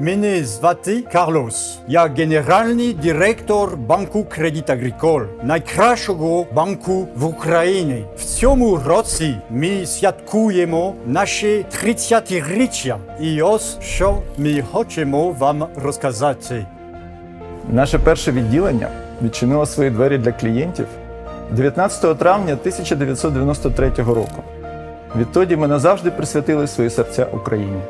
Мене звати Карлос. Я генеральний директор банку Кредит Агриколь, найкращого банку в Україні. В цьому році ми святкуємо наше 30-річчя. І ось що ми хочемо вам розказати. Наше перше відділення відчинило свої двері для клієнтів 19 травня 1993 року. Відтоді ми назавжди присвятили свої серця Україні.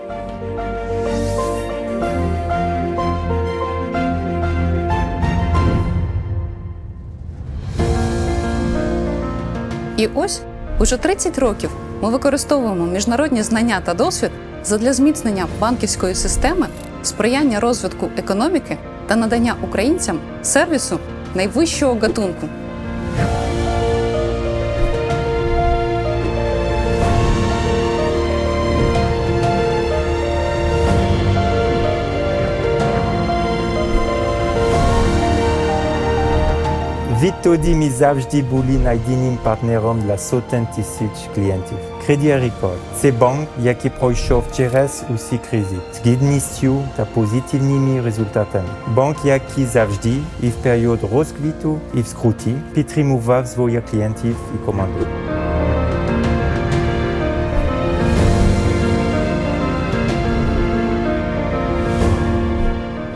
І ось уже 30 років ми використовуємо міжнародні знання та досвід задля зміцнення банківської системи, сприяння розвитку економіки та надання українцям сервісу найвищого гатунку. Відтоді ми завжди були надійним партнером для сотень тисяч клієнтів. Credit Agricole – це банк, який пройшов через усі кризи з гідністю та позитивними результатами. Банк, який завжди і в період розквіту, і в скруті підтримував своїх клієнтів і команду.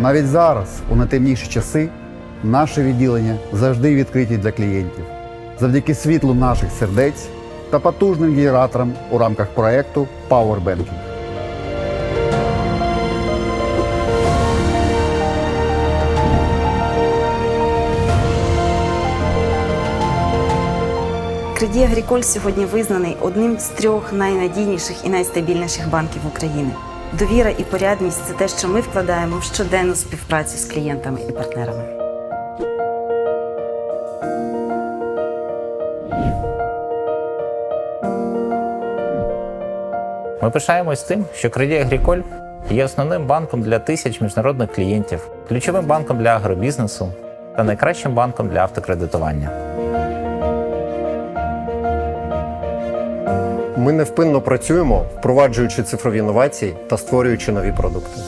Навіть зараз, у найтемніші часи, наше відділення завжди відкриті для клієнтів. Завдяки світлу наших сердець та потужним генераторам у рамках проекту Power Banking. Кредит Агріколь сьогодні визнаний одним з трьох найнадійніших і найстабільніших банків України. Довіра і порядність це те, що ми вкладаємо в щоденну співпрацю з клієнтами і партнерами. Ми пишаємось тим, що Credit Agricole є основним банком для тисяч міжнародних клієнтів, ключовим банком для агробізнесу та найкращим банком для автокредитування. Ми невпинно працюємо, впроваджуючи цифрові інновації та створюючи нові продукти.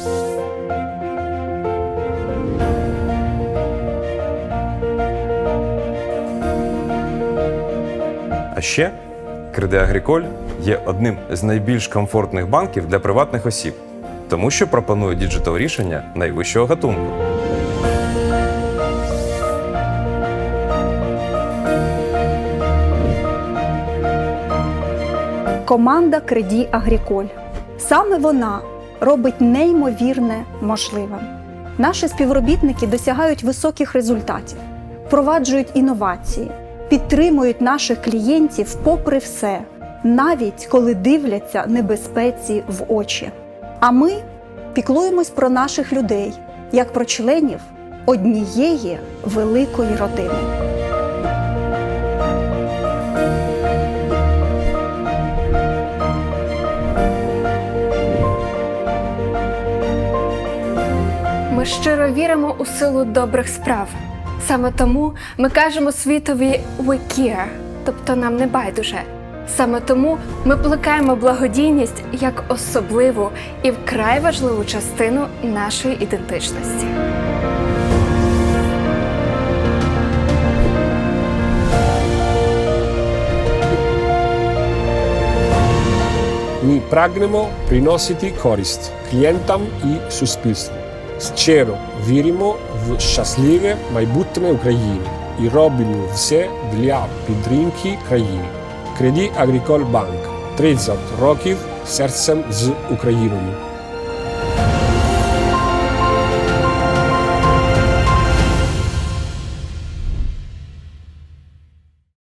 А ще Credit Agricole є одним з найбільш комфортних банків для приватних осіб, тому що пропонує діджитал рішення найвищого гатунку. Команда Креді Агріколь. Саме вона робить неймовірне можливим. Наші співробітники досягають високих результатів, впроваджують інновації, підтримують наших клієнтів попри все, навіть коли дивляться небезпеці в очі. А ми піклуємось про наших людей як про членів однієї великої родини. Ми щиро віримо у силу добрих справ. Саме тому ми кажемо світові «We care», тобто нам не байдуже. Саме тому ми плекаємо благодійність як особливу і вкрай важливу частину нашої ідентичності. Ми прагнемо приносити користь клієнтам і суспільству. Щиро віримо в щасливе майбутнє України і робимо все для підтримки країни. Кредит Агриколь Банк 30 років серцем з Україною.